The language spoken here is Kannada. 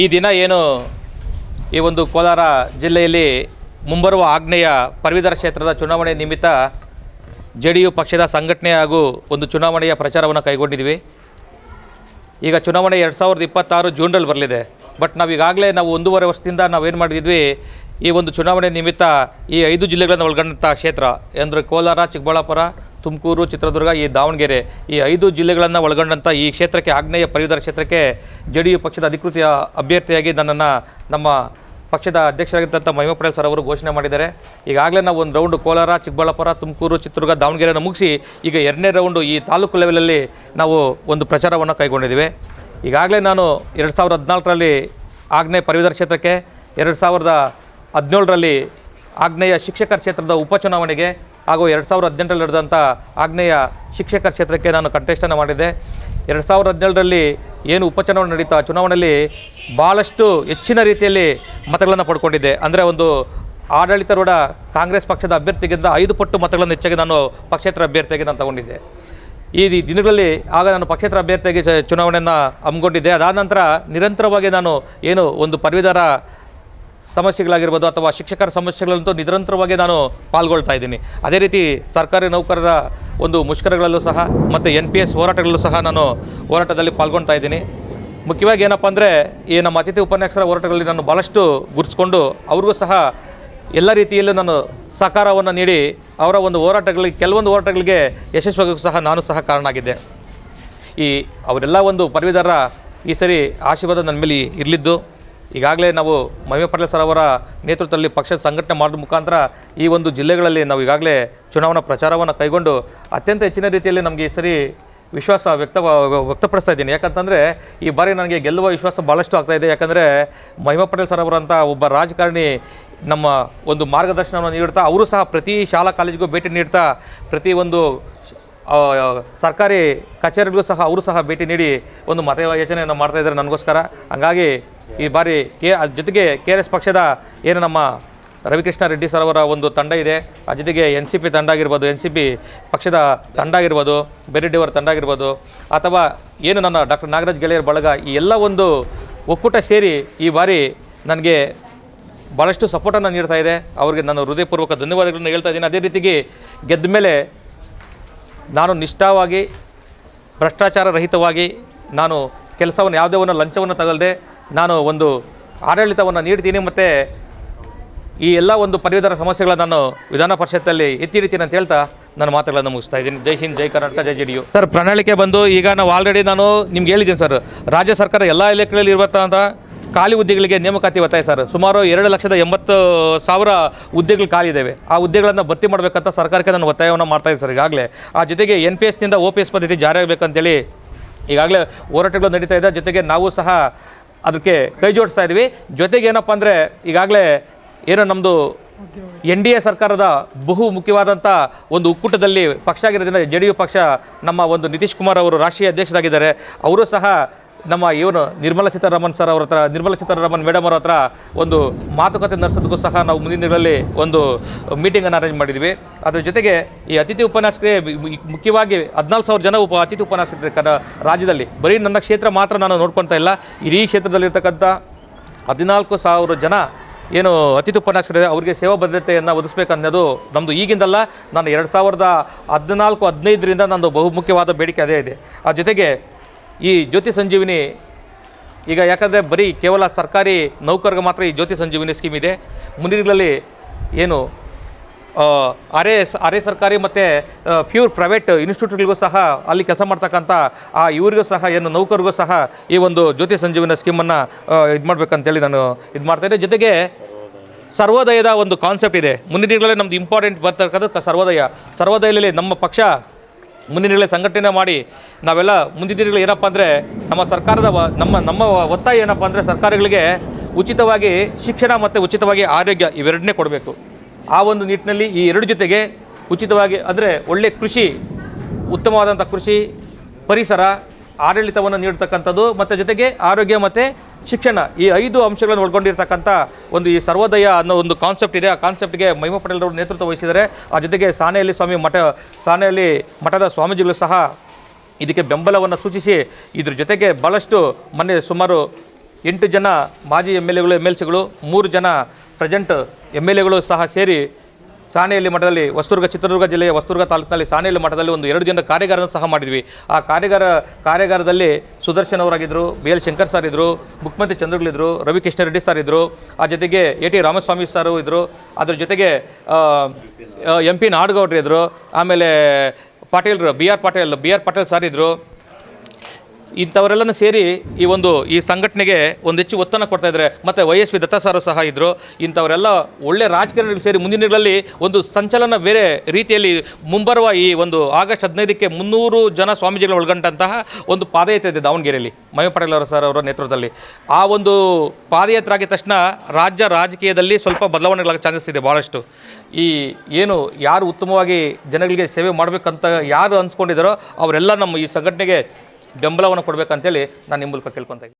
ಈ ದಿನ ಏನು ಈ ಒಂದು ಕೋಲಾರ ಜಿಲ್ಲೆಯಲ್ಲಿ ಮುಂಬರುವ ಆಗ್ನೇಯ ಪದವೀಧರ ಕ್ಷೇತ್ರದ ಚುನಾವಣೆ ನಿಮಿತ್ತ ಜೆ ಡಿ ಯು ಪಕ್ಷದ ಸಂಘಟನೆ ಹಾಗೂ ಒಂದು ಚುನಾವಣೆಯ ಪ್ರಚಾರವನ್ನು ಕೈಗೊಂಡಿದ್ದೀವಿ ಈಗ ಚುನಾವಣೆ ಎರಡು ಸಾವಿರದ ಇಪ್ಪತ್ತಾರು ಜೂನ್ರಲ್ಲಿ ಬರಲಿದೆ. ಬಟ್ ನಾವು ಈಗಾಗಲೇ ನಾವು ಒಂದೂವರೆ ವರ್ಷದಿಂದ ನಾವೇನು ಮಾಡಿದ್ವಿ, ಈ ಒಂದು ಚುನಾವಣೆ ನಿಮಿತ್ತ ಈ ಐದು ಜಿಲ್ಲೆಗಳನ್ನು ಒಳಗೊಂಡಂಥ ಕ್ಷೇತ್ರ ಅಂದರೆ ಕೋಲಾರ, ಚಿಕ್ಕಬಳ್ಳಾಪುರ ತುಮಕೂರು, ಚಿತ್ರದುರ್ಗ, ಈ ದಾವಣಗೆರೆ, ಈ ಐದು ಜಿಲ್ಲೆಗಳನ್ನು ಒಳಗೊಂಡಂಥ ಈ ಕ್ಷೇತ್ರಕ್ಕೆ, ಆಗ್ನೇಯ ಪದವೀಧರ ಕ್ಷೇತ್ರಕ್ಕೆ ಜೆ ಪಕ್ಷದ ಅಧಿಕೃತ ಅಭ್ಯರ್ಥಿಯಾಗಿ ನನ್ನನ್ನು ನಮ್ಮ ಪಕ್ಷದ ಅಧ್ಯಕ್ಷರಾಗಿರ್ತಂಥ ಮಹಿಮಾ ಪಟೇಲ್ ಸರ್ ಅವರು ಘೋಷಣೆ ಮಾಡಿದ್ದಾರೆ. ಈಗಾಗಲೇ ನಾವು ಒಂದು ರೌಂಡು ಕೋಲಾರ, ಚಿಕ್ಕಬಳ್ಳಾಪುರ, ತುಮಕೂರು, ಚಿತ್ರದುರ್ಗ ದಾವಣಗೆರೆಯನ್ನು ಮುಗಿಸಿ ಈಗ ಎರಡನೇ ರೌಂಡು ಈ ತಾಲೂಕು ಲೆವೆಲಲ್ಲಿ ನಾವು ಒಂದು ಪ್ರಚಾರವನ್ನು ಕೈಗೊಂಡಿದ್ದೀವಿ. ಈಗಾಗಲೇ ನಾನು ಎರಡು ಸಾವಿರದ ಹದಿನಾಲ್ಕರಲ್ಲಿ ಆಗ್ನೇಯ ಪದವೀಧರ ಕ್ಷೇತ್ರಕ್ಕೆ, ಎರಡು ಸಾವಿರದ ಹದಿನೇಳರಲ್ಲಿ ಆಗ್ನೇಯ ಶಿಕ್ಷಕರ ಕ್ಷೇತ್ರದ ಉಪಚುನಾವಣೆಗೆ ಹಾಗೂ ಎರಡು ಸಾವಿರದ ಹದಿನೆಂಟರಲ್ಲಿ ನಡೆದಂಥ ಆಗ್ನೇಯ ಶಿಕ್ಷಕರ ಕ್ಷೇತ್ರಕ್ಕೆ ನಾನು ಕಂಟೆಸ್ಟನ್ನು ಮಾಡಿದ್ದೆ. ಎರಡು ಸಾವಿರದ ಹದಿನೇಳರಲ್ಲಿ ಏನು ಉಪಚುನಾವಣೆ ನಡೀತಾ, ಚುನಾವಣೆಯಲ್ಲಿ ಭಾಳಷ್ಟು ಹೆಚ್ಚಿನ ರೀತಿಯಲ್ಲಿ ಮತಗಳನ್ನು ಪಡ್ಕೊಂಡಿದ್ದೆ. ಅಂದರೆ ಒಂದು ಆಡಳಿತಾರೂಢ ಕಾಂಗ್ರೆಸ್ ಪಕ್ಷದ ಅಭ್ಯರ್ಥಿಗಿಂತ ಐದು ಪಟ್ಟು ಮತಗಳನ್ನು ಹೆಚ್ಚಾಗಿ ನಾನು ಪಕ್ಷೇತರ ಅಭ್ಯರ್ಥಿಯಾಗಿ ನಾನು ತಗೊಂಡಿದ್ದೆ. ಈ ದಿನಗಳಲ್ಲಿ ಆಗ ನಾನು ಪಕ್ಷೇತರ ಅಭ್ಯರ್ಥಿಯಾಗಿ ಚುನಾವಣೆಯನ್ನು ಹಮ್ಮಿಕೊಂಡಿದ್ದೆ. ಅದಾದ ನಂತರ ನಿರಂತರವಾಗಿ ನಾನು ಏನು ಒಂದು ಪದವೀಧರ ಸಮಸ್ಯೆಗಳಾಗಿರ್ಬೋದು ಅಥವಾ ಶಿಕ್ಷಕರ ಸಮಸ್ಯೆಗಳಂತೂ ನಿರಂತರವಾಗಿ ನಾನು ಪಾಲ್ಗೊಳ್ತಾ ಇದ್ದೀನಿ. ಅದೇ ರೀತಿ ಸರ್ಕಾರಿ ನೌಕರರ ಒಂದು ಮುಷ್ಕರಗಳಲ್ಲೂ ಸಹ ಮತ್ತು ಎನ್ ಪಿ ಎಸ್ ಹೋರಾಟಗಳಲ್ಲೂ ಸಹ ನಾನು ಹೋರಾಟದಲ್ಲಿ ಪಾಲ್ಗೊಳ್ತಾ ಇದ್ದೀನಿ. ಮುಖ್ಯವಾಗಿ ಏನಪ್ಪ ಅಂದರೆ ಈ ನಮ್ಮ ಅತಿಥಿ ಉಪನ್ಯಾಸರ ಹೋರಾಟಗಳಲ್ಲಿ ನಾನು ಭಾಳಷ್ಟು ಗುರುತಿಸ್ಕೊಂಡು ಅವ್ರಿಗೂ ಸಹ ಎಲ್ಲ ರೀತಿಯಲ್ಲೂ ನಾನು ಸಹಕಾರವನ್ನು ನೀಡಿ ಅವರ ಒಂದು ಹೋರಾಟಗಳಿಗೆ, ಕೆಲವೊಂದು ಹೋರಾಟಗಳಿಗೆ ಯಶಸ್ವಿಯಾಗೂ ಸಹ ನಾನು ಸಹ ಕಾರಣ ಆಗಿದ್ದೆ ಈ ಅವರೆಲ್ಲ ಒಂದು ಪದವೀಧರರ ಈ ಸರಿ ಆಶೀರ್ವಾದ ನನ್ನ ಮೇಲೆ ಇರಲಿದ್ದು. ಈಗಾಗಲೇ ನಾವು ಮಹಿಮೆ ಪಟೇಲ್ ಸರ್ ಅವರ ನೇತೃತ್ವದಲ್ಲಿ ಪಕ್ಷದ ಸಂಘಟನೆ ಮಾಡೋದ್ರ ಮುಖಾಂತರ ಈ ಒಂದು ಜಿಲ್ಲೆಗಳಲ್ಲಿ ನಾವು ಈಗಾಗಲೇ ಚುನಾವಣಾ ಪ್ರಚಾರವನ್ನು ಕೈಗೊಂಡು ಅತ್ಯಂತ ಹೆಚ್ಚಿನ ರೀತಿಯಲ್ಲಿ ನಮಗೆ ಈ ಸರಿ ವಿಶ್ವಾಸ ವ್ಯಕ್ತ ವ್ಯಕ್ತಪಡಿಸ್ತಾ ಇದ್ದೀನಿ. ಯಾಕಂತಂದರೆ ಈ ಬಾರಿ ನನಗೆ ಗೆಲ್ಲುವ ವಿಶ್ವಾಸ ಭಾಳಷ್ಟು ಆಗ್ತಾ ಇದೆ. ಯಾಕಂದರೆ ಮಹಿಮಾ ಪಟೇಲ್ ಸರ್ ಅವರಂಥ ಒಬ್ಬ ರಾಜಕಾರಣಿ ನಮ್ಮ ಒಂದು ಮಾರ್ಗದರ್ಶನವನ್ನು ನೀಡ್ತಾ ಅವರು ಸಹ ಪ್ರತಿ ಶಾಲಾ ಕಾಲೇಜಿಗೂ ಭೇಟಿ ನೀಡ್ತಾ ಪ್ರತಿ ಒಂದು ಸರ್ಕಾರಿ ಕಚೇರಿಗೂ ಸಹ ಅವರು ಸಹ ಭೇಟಿ ನೀಡಿ ಒಂದು ಮತ ಯೋಚನೆಯನ್ನು ಮಾಡ್ತಾ ಇದ್ದಾರೆ ನನಗೋಸ್ಕರ. ಹಂಗಾಗಿ ಈ ಬಾರಿ ಕೆ ಜೊತೆಗೆ ಕೆ ಆರ್ ಎಸ್ ಪಕ್ಷದ ಏನು ನಮ್ಮ ರವಿಕೃಷ್ಣ ರೆಡ್ಡಿ ಸರ್ ಅವರ ಒಂದು ತಂಡ ಇದೆ. ಆ ಜೊತೆಗೆ ಎನ್ ಸಿ ಪಿ ತಂಡ ಆಗಿರ್ಬೋದು, ಎನ್ ಸಿ ಪಿ ಪಕ್ಷದ ತಂಡ ಆಗಿರ್ಬೋದು ಬೆರೆಡ್ಡಿ ಅವರ ತಂಡ ಆಗಿರ್ಬೋದು, ಅಥವಾ ಏನು ನನ್ನ ಡಾಕ್ಟರ್ ನಾಗರಾಜ್ ಗೆಳೆಯರ ಬಳಗ, ಈ ಎಲ್ಲ ಒಂದು ಒಕ್ಕೂಟ ಸೇರಿ ಈ ಬಾರಿ ನನಗೆ ಭಾಳಷ್ಟು ಸಪೋರ್ಟನ್ನು ನೀಡ್ತಾ ಇದೆ. ಅವರಿಗೆ ನಾನು ಹೃದಯಪೂರ್ವಕ ಧನ್ಯವಾದಗಳನ್ನು ಹೇಳ್ತಾ ಇದ್ದೀನಿ. ಅದೇ ರೀತಿಗೆ ಗೆದ್ದ ಮೇಲೆ ನಾನು ನಿಷ್ಠಾವಾಗಿ, ಭ್ರಷ್ಟಾಚಾರ ರಹಿತವಾಗಿ ನಾನು ಕೆಲಸವನ್ನು, ಯಾವುದೇ ಒಂದು ಲಂಚವನ್ನು ತಗೊಳ್ಳದೆ ನಾನು ಒಂದು ಆಡಳಿತವನ್ನು ನೀಡ್ತೀನಿ ಮತ್ತು ಈ ಎಲ್ಲ ಒಂದು ಪದವೀಧರ ಸಮಸ್ಯೆಗಳನ್ನು ನಾನು ವಿಧಾನ ಪರಿಷತ್ತಲ್ಲಿ ಎತ್ತಿ ಅಂತ ಹೇಳ್ತಾ ನನ್ನ ಮಾತುಗಳನ್ನು ಮುಗಿಸ್ತಾ ಇದ್ದೀನಿ. ಜೈ ಹಿಂದ್, ಜೈ ಕರ್ನಾಟಕ, ಜೈ ಜೆ ಯು. ಸರ್, ಪ್ರಣಾಳಿಕೆ ಬಂದು ಈಗ ನಾವು ಆಲ್ರೆಡಿ ನಾನು ನಿಮ್ಗೆ ಹೇಳಿದ್ದೀನಿ ಸರ್. ರಾಜ್ಯ ಸರ್ಕಾರ ಎಲ್ಲ ಇಲಾಖೆಗಳಲ್ಲಿ ಇರುವಂಥ ಖಾಲಿ ಹುದ್ದೆಗಳಿಗೆ ನೇಮಕಾತಿ ಒತ್ತಾಯ ಸರ್. ಸುಮಾರು ಎರಡು ಲಕ್ಷದ ಎಂಬತ್ತು ಸಾವಿರ ಹುದ್ದೆಗಳು ಖಾಲಿ ಇದ್ದಾವೆ ಆ ಹುದ್ದೆಗಳನ್ನು ಭರ್ತಿ ಮಾಡಬೇಕಂತ ಸರ್ಕಾರಕ್ಕೆ ನಾನು ಒತ್ತಾಯವನ್ನು ಮಾಡ್ತಾ ಇದ್ದೀನಿ ಸರ್ ಈಗಾಗಲೇ. ಆ ಜೊತೆಗೆ ಎನ್ ಪಿ ಎಸ್ನಿಂದ ಓ ಪಿ ಎಸ್ ಪದ್ಧತಿ ಜಾರಿಯಾಗಬೇಕಂತೇಳಿ ಈಗಾಗಲೇ ಹೋರಾಟಗಳು ನಡೀತಾ ಇದೆ. ಜೊತೆಗೆ ನಾವು ಸಹ ಅದಕ್ಕೆ ಕೈ ಜೋಡಿಸ್ತಾ ಇದ್ದೀವಿ ಜೊತೆಗೆ ಏನಪ್ಪ ಅಂದರೆ ಈಗಾಗಲೇ ಏನೋ ನಮ್ಮದು ಎನ್ ಡಿ ಎ ಸರ್ಕಾರದ ಬಹು ಮುಖ್ಯವಾದಂಥ ಒಂದು ಒಕ್ಕೂಟದಲ್ಲಿ ಪಕ್ಷ ಆಗಿರೋದ್ರಿಂದ ಜೆ ಡಿ ಯು ಪಕ್ಷ ನಮ್ಮ ಒಂದು ನಿತೀಶ್ ಕುಮಾರ್ ಅವರು ರಾಷ್ಟ್ರೀಯ ಅಧ್ಯಕ್ಷರಾಗಿದ್ದಾರೆ. ಅವರು ಸಹ ನಮ್ಮ ಇವನು ನಿರ್ಮಲಾ ಸೀತಾರಾಮನ್ ಸರ್ ಅವ್ರ ಹತ್ರ, ನಿರ್ಮಲಾ ಸೀತಾರಾಮನ್ ಮೇಡಮ್ ಅವ್ರ ಹತ್ರ ಒಂದು ಮಾತುಕತೆ ನಡೆಸೋದಕ್ಕೂ ಸಹ ನಾವು ಮುಂದಿನ ದಿನಗಳಲ್ಲಿ ಒಂದು ಮೀಟಿಂಗನ್ನು ಅರೇಂಜ್ ಮಾಡಿದ್ವಿ. ಅದರ ಜೊತೆಗೆ ಈ ಅತಿಥಿ ಉಪನ್ಯಾಸಕರಿಗೆ ಮುಖ್ಯವಾಗಿ ಹದಿನಾಲ್ಕು ಸಾವಿರ ಜನ ಉಪ, ಅತಿಥಿ ಉಪನ್ಯಾಸಕರು ರಾಜ್ಯದಲ್ಲಿ. ಬರೀ ನನ್ನ ಕ್ಷೇತ್ರ ಮಾತ್ರ ನಾನು ನೋಡ್ಕೊತಾ ಇಲ್ಲ, ಇಡೀ ಕ್ಷೇತ್ರದಲ್ಲಿರ್ತಕ್ಕಂಥ ಹದಿನಾಲ್ಕು ಸಾವಿರ ಜನ ಏನು ಅತಿಥಿ ಉಪನ್ಯಾಸಕರು ಅವರಿಗೆ ಸೇವಾ ಭದ್ರತೆಯನ್ನು ಒದಗಿಸ್ಬೇಕನ್ನೋದು ನಮ್ಮದು ಈಗಿಂದಲ್ಲ. ನಾನು ಎರಡು ಸಾವಿರದ ಹದಿನಾಲ್ಕು, ಹದಿನೈದರಿಂದ ನಂದು ಬಹುಮುಖ್ಯವಾದ ಬೇಡಿಕೆ ಅದೇ ಇದೆ. ಆ ಜೊತೆಗೆ ಈ ಜ್ಯೋತಿ ಸಂಜೀವಿನಿ, ಈಗ ಯಾಕಂದರೆ ಬರೀ ಕೇವಲ ಸರ್ಕಾರಿ ನೌಕರಿಗೆ ಮಾತ್ರ ಈ ಜ್ಯೋತಿ ಸಂಜೀವಿನಿ ಸ್ಕೀಮ್ ಇದೆ. ಮುಂದಿನಗಳಲ್ಲಿ ಏನು ಅರೆ ಅರೆ ಸರ್ಕಾರಿ ಮತ್ತು ಪ್ಯೂರ್ ಪ್ರೈವೇಟ್ ಇನ್ಸ್ಟಿಟ್ಯೂಟ್ಗಳಿಗೂ ಸಹ ಅಲ್ಲಿ ಕೆಲಸ ಮಾಡ್ತಕ್ಕಂಥ, ಆ, ಇವರಿಗೂ ಸಹ, ಏನು ನೌಕರಿಗೂ ಸಹ ಈ ಒಂದು ಜ್ಯೋತಿ ಸಂಜೀವಿನ ಸ್ಕೀಮನ್ನು ಇದು ಮಾಡಬೇಕಂತೇಳಿ ನಾನು ಇದು ಮಾಡ್ತಾಯಿದ್ದೆ ಜೊತೆಗೆ ಸರ್ವೋದಯದ ಒಂದು ಕಾನ್ಸೆಪ್ಟ್ ಇದೆ. ಮುಂದಿನ ದಿನಗಳಲ್ಲಿ ನಮ್ದು ಇಂಪಾರ್ಟೆಂಟ್ ಬರ್ತಕ್ಕಂಥದ್ದು ಸರ್ವೋದಯ. ಸರ್ವೋದಯದಲ್ಲಿ ನಮ್ಮ ಪಕ್ಷ ಮುಂದಿನ ದಿನಗಳಲ್ಲಿ ಸಂಘಟನೆ ಮಾಡಿ ನಾವೆಲ್ಲ ಮುಂದಿನ ದಿನಗಳು ಏನಪ್ಪ ಅಂದರೆ ನಮ್ಮ ಸರ್ಕಾರದ ನಮ್ಮ ನಮ್ಮ ಒತ್ತಾಯ ಏನಪ್ಪ ಅಂದರೆ ಸರ್ಕಾರಗಳಿಗೆ ಉಚಿತವಾಗಿ ಶಿಕ್ಷಣ ಮತ್ತು ಉಚಿತವಾಗಿ ಆರೋಗ್ಯ ಇವೆರಡನ್ನೇ ಕೊಡಬೇಕು. ಆ ಒಂದು ನಿಟ್ಟಿನಲ್ಲಿ ಈ ಎರಡು ಜೊತೆಗೆ ಉಚಿತವಾಗಿ ಅಂದರೆ ಒಳ್ಳೆ ಕೃಷಿ, ಉತ್ತಮವಾದಂಥ ಕೃಷಿ ಪರಿಸರ ಆಡಳಿತವನ್ನು ನೀಡತಕ್ಕಂಥದ್ದು ಮತ್ತು ಜೊತೆಗೆ ಆರೋಗ್ಯ ಮತ್ತು ಶಿಕ್ಷಣ ಈ ಐದು ಅಂಶಗಳನ್ನು ಒಳಗೊಂಡಿರ್ತಕ್ಕಂಥ ಒಂದು ಈ ಸರ್ವೋದಯ ಅನ್ನೋ ಒಂದು ಕಾನ್ಸೆಪ್ಟ್ ಇದೆ. ಆ ಕಾನ್ಸೆಪ್ಟ್ಗೆ ಮಹಿಮಾ ಪಟೇಲ್ ಅವರು ನೇತೃತ್ವ ವಹಿಸಿದರೆ ಆ ಜೊತೆಗೆ ಸಾನೆಯಲ್ಲಿ ಸ್ವಾಮಿ ಮಠ ಸಾನೆಯಲ್ಲಿ ಮಠದ ಸ್ವಾಮೀಜಿಗಳು ಸಹ ಇದಕ್ಕೆ ಬೆಂಬಲವನ್ನು ಸೂಚಿಸಿ ಇದ್ರ ಜೊತೆಗೆ ಭಾಳಷ್ಟು ಮೊನ್ನೆ ಸುಮಾರು ಎಂಟು ಜನ ಮಾಜಿ ಎಂ ಎಲ್ ಎಗಳು ಎಂ ಎಲ್ ಸಿಗಳು, ಮೂರು ಜನ ಪ್ರೆಸೆಂಟ್ ಎಂ ಎಲ್ ಎಗಳು ಸಹ ಸೇರಿ ಸಾಣೆಹಳ್ಳಿ ಮಠದಲ್ಲಿ ಹೊಸದುರ್ಗ, ಚಿತ್ರದುರ್ಗ ಜಿಲ್ಲೆಯ ಹೊಸದುರ್ಗ ತಾಲೂಕಿನಲ್ಲಿ ಸಾಣೆಹಳ್ಳಿ ಮಠದಲ್ಲಿ ಒಂದು ಎರಡು ದಿನದ ಕಾರ್ಯಾಗಾರನ ಸಹ ಮಾಡಿದ್ವಿ. ಆ ಕಾರ್ಯಾಗಾರ, ಕಾರ್ಯಾಗಾರದಲ್ಲಿ ಸುದರ್ಶನ್ ಅವರಾಗಿದ್ದರು ಬಿ ಎಲ್ ಶಂಕರ್ ಸರ್ ಇದ್ದರು ಮುಖ್ಯಮಂತ್ರಿ ಚಂದ್ರಗಳಿದ್ದರು ರವಿ ಕೃಷ್ಣ ರೆಡ್ಡಿ ಸರ್ ಇದ್ದರು ಆ ಜೊತೆಗೆ ಎ ಟಿ ರಾಮಸ್ವಾಮಿ ಸರ್ ಇದ್ದರು ಅದ್ರ ಜೊತೆಗೆ ಎಂ ಪಿ ನಾಡಗೌಡ್ರು ಇದ್ದರು ಆಮೇಲೆ ಪಾಟೀಲ್ರು, B R Patil, B R Patil sir ಇದ್ದರು ಇಂಥವರೆಲ್ಲನೂ ಸೇರಿ ಈ ಒಂದು, ಈ ಸಂಘಟನೆಗೆ ಒಂದು ಹೆಚ್ಚು ಒತ್ತನ್ನು ಕೊಡ್ತಾ ಇದ್ದಾರೆ. ಮತ್ತು ವೈ ಎಸ್ ಪಿ ದತ್ತ ಸಾರು ಸಹ ಇದ್ದರು ಇಂಥವರೆಲ್ಲ ಒಳ್ಳೆ ರಾಜಕಾರಣಿಗಳು ಸೇರಿ ಮುಂದಿನ ದಿನಗಳಲ್ಲಿ ಒಂದು ಸಂಚಲನ ಬೇರೆ ರೀತಿಯಲ್ಲಿ ಮುಂಬರುವ ಈ ಒಂದು ಆಗಸ್ಟ್ ಹದಿನೈದಕ್ಕೆ ಮುನ್ನೂರು ಜನ ಸ್ವಾಮೀಜಿಗಳು ಒಳಗೊಂಡಂತಹ ಒಂದು ಪಾದಯಾತ್ರೆ ಇದೆ ದಾವಣಗೆರೆಯಲ್ಲಿ. ಮಯ ಪಟೇಲ್ ಅವರ ಸರ್ ಅವರ ನೇತೃತ್ವದಲ್ಲಿ. ಆ ಒಂದು ಪಾದಯಾತ್ರೆ ಆಗಿದ ತಕ್ಷಣ ರಾಜ್ಯ ರಾಜಕೀಯದಲ್ಲಿ ಸ್ವಲ್ಪ ಬದಲಾವಣೆಗಳಾಗ ಚಾನ್ಸಸ್ ಇದೆ ಭಾಳಷ್ಟು ಈ ಏನು, ಯಾರು ಉತ್ತಮವಾಗಿ ಜನಗಳಿಗೆ ಸೇವೆ ಮಾಡಬೇಕಂತ ಯಾರು ಅನ್ಸ್ಕೊಂಡಿದ್ದಾರೋ ಅವರೆಲ್ಲ ನಮ್ಮ ಈ ಸಂಘಟನೆಗೆ ಬೆಂಬಲವನ್ನು ಕೊಡಬೇಕಂತೇಳಿ ನಾನು ನಿಮ್ಮ ಮೂಲಕ ಕೇಳ್ಕೊತಾ